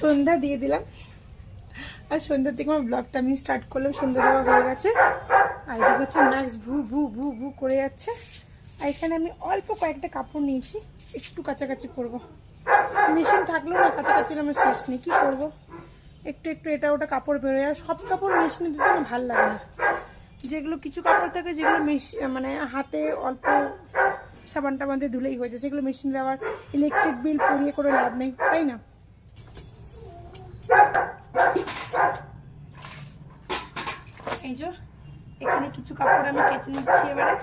সন্ধ্যা দিয়ে দিলাম। আর সন্ধ্যার দিকে আমার ব্লগটা আমি স্টার্ট করলাম। সন্ধ্যা দেওয়া হয়ে গেছে। আর এদিকে হচ্ছে ম্যাক্স ভু ভু ভু ভু করে যাচ্ছে। আর এখানে আমি অল্প কয়েকটা কাপড় নিয়েছি। একটু কাছাকাছি করব। মেশিন থাকলেও না কাছাকাছি আমার শেষ নেই। কী করব? একটু একটু এটা ওটা কাপড় বেরোয়। আর সব কাপড় মেশিনে দিতে আমার ভালো লাগে না। যেগুলো কিছু কাপড় থাকে যেগুলো মেশিন মানে হাতে অল্প সাবান টাবান দিয়ে ধুলেই হয়ে যায়। সেগুলো মেশিন দেওয়ার ইলেকট্রিক বিল পুড়িয়ে করে লাভ নেই। তাই না? এই যে, এখানে কিছু কাপড় আমি কেচে নিচ্ছি এবারে।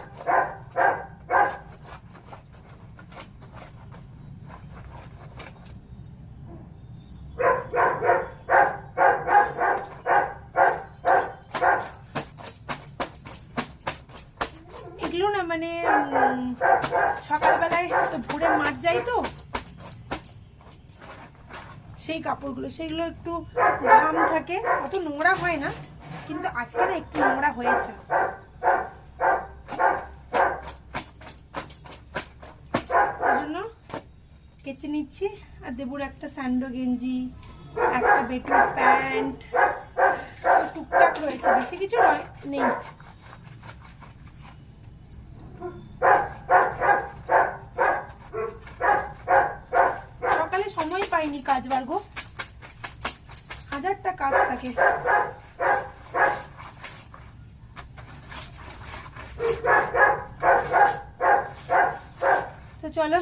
এগুলো না মানে সকালবেলায় তো ভোরে মাঠ যাই তো। সেই কাপড়গুলো, সেগুলো একটু ঘাম থাকে, অত নোংরা হয় না। কিন্তু আজকে না একটু নোংরা হয়েছে কেচে নিচ্ছি। আর দেবুর একটা স্যান্ডো গেঞ্জি, একটা বেটুর প্যান্ট, টুকটাক রয়েছে। বেশি কিছু নয়, নেই। সকালে সময় পাইনি কাজ বাড়বো হাজারটা কাজ থাকে। তো চলো,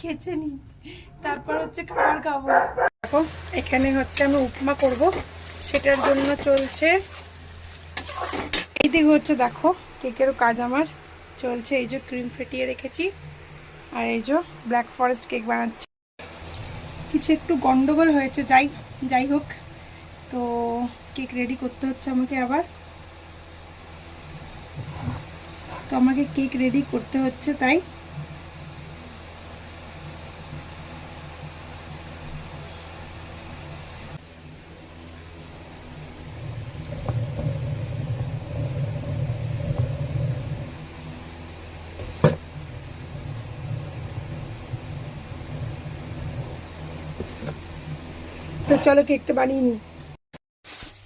খেচে নি। তারপর হচ্ছে খাবার খাব। দেখো, এখানে হচ্ছে আমি উপমা করব। সেটার জন্য চলছে। এইদিকে হচ্ছে দেখো কেকেরও কাজ আমার। চলছে এই যে ক্রিম ফেটিয়ে রেখেছি। আর এই যে ব্ল্যাক ফরেস্ট কেক বানাচ্ছি। কিছু একটু গন্ডগোল হয়েছে, যাই যাই হোক। তো কেক রেডি করতে হচ্ছে আমাকে আবার। তো আমাকে কেক রেডি করতে হচ্ছে, তাই। তো চলো কেকটা বানিয়ে নিই।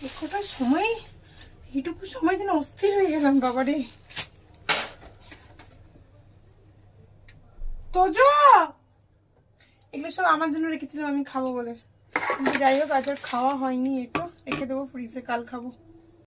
এই কটা সময়? এইটুকু সময় যেন অস্থির হয়ে গেলাম, বাবারে। এগুলো সব আমার জন্য রেখেছিলাম, আমি খাব বলে। যাই হোক, আজ খাওয়া হয়নি, একটু রেখে দেবো, ফ্রিজে কাল খাব।